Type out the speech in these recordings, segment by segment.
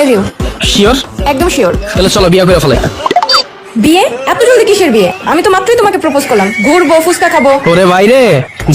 Love you. Sure একদম sure তাহলে চলো বিয়ে করে ফেলে। বিয়ে? এত জলদি কিসের বিয়ে? আমি তো মাত্রই তোমাকে প্রপোজ করলাম। ঘুরবো ফুচকা খাব। ওরে বাইরে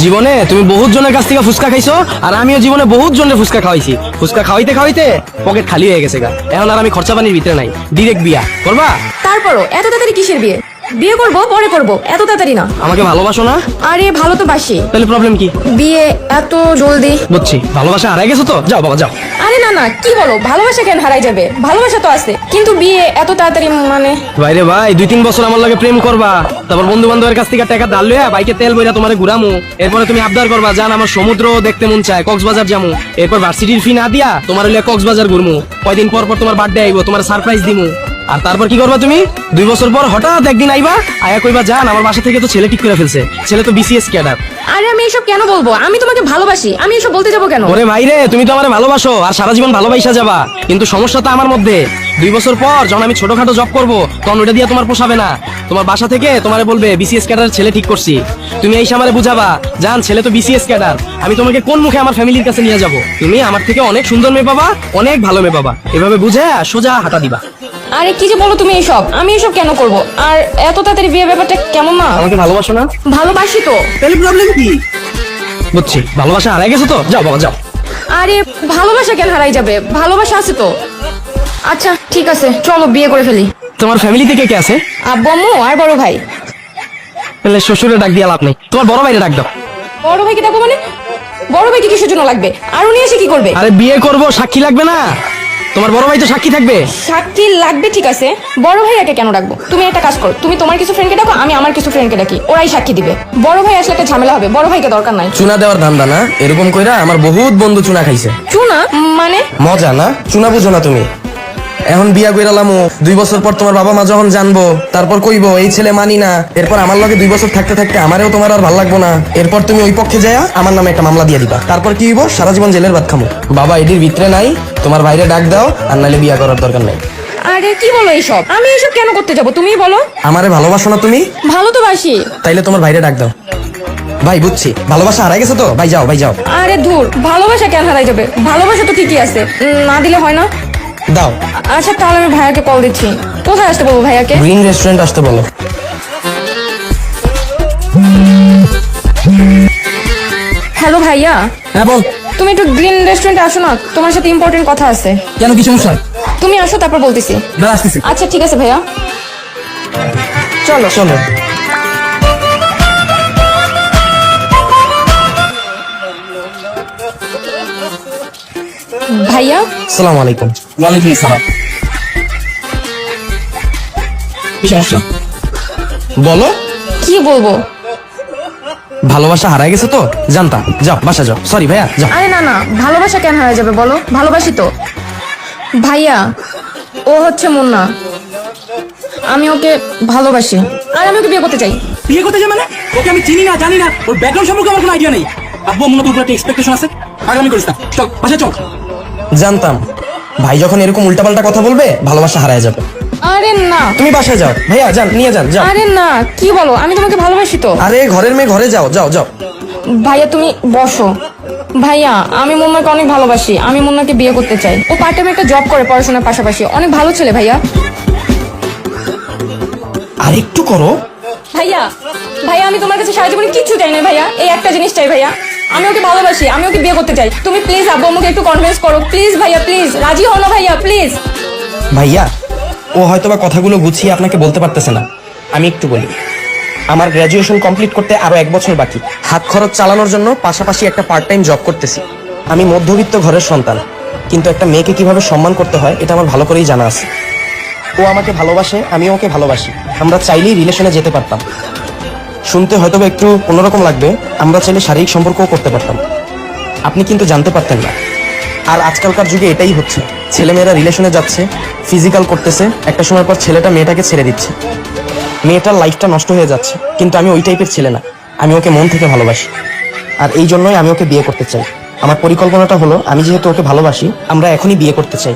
জীবনে তুমি বহুত জনের কাছ থেকে ফুচকা খাইছো আর আমিও জীবনে বহুত জনের ফুচকা খাওয়াইছি। ফুচকা খাওয়াইতে খাওয়াইতে পকেট খালি হয়ে গেছে গা। এখন আর আমি খরচা পানির ভিতরে নাই। ডিরেক্ট বিয়া। করবা? তারপরও এত তাড়াতাড়ি কিসের বিয়ে? বিয়ে করব পরে করব। এত তাড়াতাড়ি না। আমাকে ভালোবাসো না? আরে ভালো তো বাসি। তাহলে প্রবলেম কি? বিয়ে এত জলদি? বুঝছি। ভালোবাসা হারাই গেছো তো? যাও বাবা যাও। আরে না না কি বলো? ভালোবাসা কেন হারাই যাবে? ভালোবাসা তো আছে। কিন্তু বিয়ে এত তাড়াতাড়ি মানে? বাইরে ভাই দুই তিন বছর আমার লাগে প্রেম করবা। তারপর বন্ধু বান্ধবের কাছ থেকে টাকা ধার লইয়া বাইকে তেল বইরা তোমার ঘুরামু। এরপরে তুমি আবদার করবা জান আমার সমুদ্র দেখতে মন চায় কক্সবাজার যামু। এরপর ভার্সিটির ফি না দিয়া তোমার হইলে কক্সবাজার ঘুরমু। কয়দিন পর পর তোমার বার্থডে আইবো তোমার সারপ্রাইজ দিমু। আর তারপর কি করবা তুমি? দুই বছর পর হঠাৎ একদিন আইবা আয়া কইবা জান আমার বাসা থেকে তো ছেলে ঠিক করে ফেলছে। ছেলে তো বিসিএস ক্যাডার আরে আমি এসব কেন বলব? আমি তোমাকে ভালোবাসি। আমি এসব বলতে যাব কেন? ওরে ভাই রে তুমি তো আমার ভালোবাসো আর সারা জীবন ভালোবাসা যাবা। কিন্তু সমস্যা তো আমার মধ্যে। দুই বছর পর যখন আমি ছোটখাটো জব করব তখন ওটা দিয়ে তোমার পোষাবে না। তোমার বাসা থেকে তোমারে বলবে বিসিএস ক্যাডার ছেলে ঠিক করছি। তুমি এই আমারে বুঝাবা জান ছেলে তো বিসিএস ক্যাডার আমি তোমাকে কোন মুখে আমার ফ্যামিলির কাছে নিয়ে যাব? তুমি আমার থেকে অনেক সুন্দর মেয়ে পাবা অনেক ভালো মেয়ে পাবা। এভাবে বুঝে সোজা হাঁটা দিবা। আরে কি যে বলো তুমি এসব? আমি এসব কেন করব? আর এত তাড়াতাড়ি বিয়ে ব্যাপারটা কেমন না আমাকে ভালোবাসো না? ভালোবাসি তো। তাহলে প্রবলেম কি? বুঝছি। ভালোবাসা হারাই গেছো তো? যাও বাবা যাও। আরে ভালোবাসা কেন হারাই যাবে? ভালোবাসা আছে তো। আচ্ছা ঠিক আছে চলো বিয়ে করে ফেলি। তোমার ফ্যামিলি থেকে কে আছে? আব্বু আম্মু আর বড় ভাই। তাহলে শ্বশুরে ডাক দিয়ে লাভ নেই। তোমার বড় ভাইরে ডাক দাও। বড় ভাইকে ডাকবো মানে? বড় ভাইকে কিসের জন্য লাগবে? আর উনি এসে কি করবে? আরে বিয়ে করব সাক্ষী লাগবে না। তোমার বড় ভাই তো সাক্ষী থাকবে? সাক্ষী লাগবে ঠিক আছে। বড় ভাইয়াকে কেন ডাকবো? তুমি একটা কাজ করো। তুমি তোমার কিছু ফ্রেন্ডকে ডাকো আমি আমার কিছু ফ্রেন্ডকে ডাকি। ওরাই সাক্ষী দিবে। বড় ভাই আসলে একটা ঝামেলা হবে। বড় ভাইকে দরকার নাই। চুনা দেওয়ার ধান্দা না? এরকম কইরা আমার বহুত বন্ধু চুনা খাইছে। চুনা? মানে? মজা না? চুনা বুঝো না তুমি। এখন বিয়া কইরালামু দুই বছর পর তোমার বাবা মা যখন জানব তারপর কইবো এই ছেলে মানি না। এরপর আমার লগে দুই বছর থাকতে থাকতে আমারেও তোমার আর ভালো লাগবো না। এরপর তুমি ওই পক্ষে যায়া আমার নামে একটা মামলা দিয়ে দিবা। তারপর কি হইব? সারা জীবন জেলের ভাত খামু। বাবা এটির ভিতরে নাই তোমার বাইরে ডাক দাও আর নাইলে বিয়া করার দরকার নাই। আরে কি বলো এইসব? আমি এইসব কেন করতে যাব? তুমি বলো। আমারে ভালোবাসো না তুমি? ভালো তো বাসি। তাইলে তোমার বাইরে ডাক দাও। ভাই বুঝছি। ভালোবাসা হারাই গেছে তো? ভাই যাও ভাই যাও। আরে ধুর ভালোবাসা কেন হারাই যাবে? ভালোবাসা তো ঠিকই আছে। না দিলে হয় না। দাও। আচ্ছা তাহলে আমি ভাইয়াকে কল দিচ্ছি। কোথায় আসতে বলব ভাইয়াকে? গ্রিন রেস্টুরেন্ট আসতে বলো। হ্যালো ভাইয়া। হ্যাঁ বল। তুমি একটু গ্রিন রেস্টুরেন্টে আসো না তোমার সাথে ইম্পর্টেন্ট কথা আছে। কেন কি সমস্যা তুমি আসো তারপর বলতেছি। দাঁড়া আসতেছি। আচ্ছা ঠিক আছে ভাইয়া। চলো চলো। ভাইয়া? আসসালামু আলাইকুম। ওয়ালাইকুম কি সমস্যা? বলো। কি বলব? ভালোবাসা হারাই গেছে তো? জানতাম। যাও বাসা যাও। সরি ভাইয়া যাও। আরে না না ভালোবাসা কেন হারা যাবে বলো? ভালোবাসি তো। ভাইয়া ও হচ্ছে মুন্না। আমি ওকে ভালোবাসি। আর আমি ওকে বিয়ে করতে চাই। বিয়ে করতে যাবে মানে? ওকে আমি চিনি না জানি না। ওর ব্যাকগ্রাউন্ড সম্পর্কে আমার কোনো আইডিয়া নেই। আব্বু মনে তোর উপর একটা এক্সপেকটেশন আছে? আগামী করিস না। চল বাসা চল। জানতাম। ভাই যখন এরকম উল্টাপাল্টা কথা বলবে ভালোবাসা হারায় যাবে। আরে না। তুমি বাসায় যাও। ভাইয়া যান নিয়ে যান যাও। আরে না কি বলো? আমি তোমাকে ভালোবাসি তো। আরে ঘরের মেয়ে ঘরে যাও যাও যাও। ভাইয়া তুমি বসো। ভাইয়া আমি মুন্নাকে অনেক ভালোবাসি। আমি মুন্নাকে বিয়ে করতে চাই। ও পার্ট টাইম একটা জব করে পড়াশোনার পাশাপাশি। অনেক ভালো ছেলে ভাইয়া। আর একটু করো। ভাইয়া ভাইয়া আমি তোমার কাছে সারা জীবনে কিচ্ছু চাই না ভাইয়া। এই একটা জিনিস চাই ভাইয়া। আমি ওকে ভালোবাসি, আমি ওকে বিয়ে করতে চাই। তুমি প্লিজ আব্বু, আমাকে একটু কনভিন্স করো। প্লিজ ভাইয়া প্লিজ রাজি হও না ভাইয়া প্লিজ ভাইয়া, ও হয়তো বা কথাগুলো গুছিয়ে আপনাকে বলতে পারতেছে না। আমি একটু বলি, আমার গ্র্যাজুয়েশন কমপ্লিট করতে আরও এক বছর বাকি। হাত খরচ চালানোর জন্য পাশাপাশি একটা পার্ট টাইম জব করতেছি। আমি মধ্যবিত্ত ঘরের সন্তান, কিন্তু একটা মেয়েকে কীভাবে সম্মান করতে হয়, এটা আমার ভালো করেই জানা আছে। ও আমাকে ভালোবাসে, আমিও ওকে ভালোবাসি। আমরা চাইলেই রিলেশনে যেতে পারতাম। শুনতে হয়তো একটু অন্যরকম লাগবে, আমরা চাইলে শারীরিক সম্পর্কও করতে পারতাম। আপনি কিন্তু জানতে পারতেন না। আর আজকালকার যুগে এটাই হচ্ছে। ছেলেমেয়েরা রিলেশনে যাচ্ছে ফিজিক্যাল করতেছে, একটা সময় পর ছেলেটা মেয়েটাকে ছেড়ে দিচ্ছে। মেয়েটার লাইফটা নষ্ট হয়ে যাচ্ছে, কিন্তু আমি ওই টাইপের ছেলে না। আমি ওকে মন থেকে ভালোবাসি। আর এই জন্যই আমি ওকে বিয়ে করতে চাই। আমার পরিকল্পনাটা হলো, আমি যেহেতু ওকে ভালোবাসি, আমরা এখনই বিয়ে করতে চাই।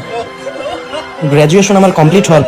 গ্র্যাজুয়েশন আমার কমপ্লিট হওয়ার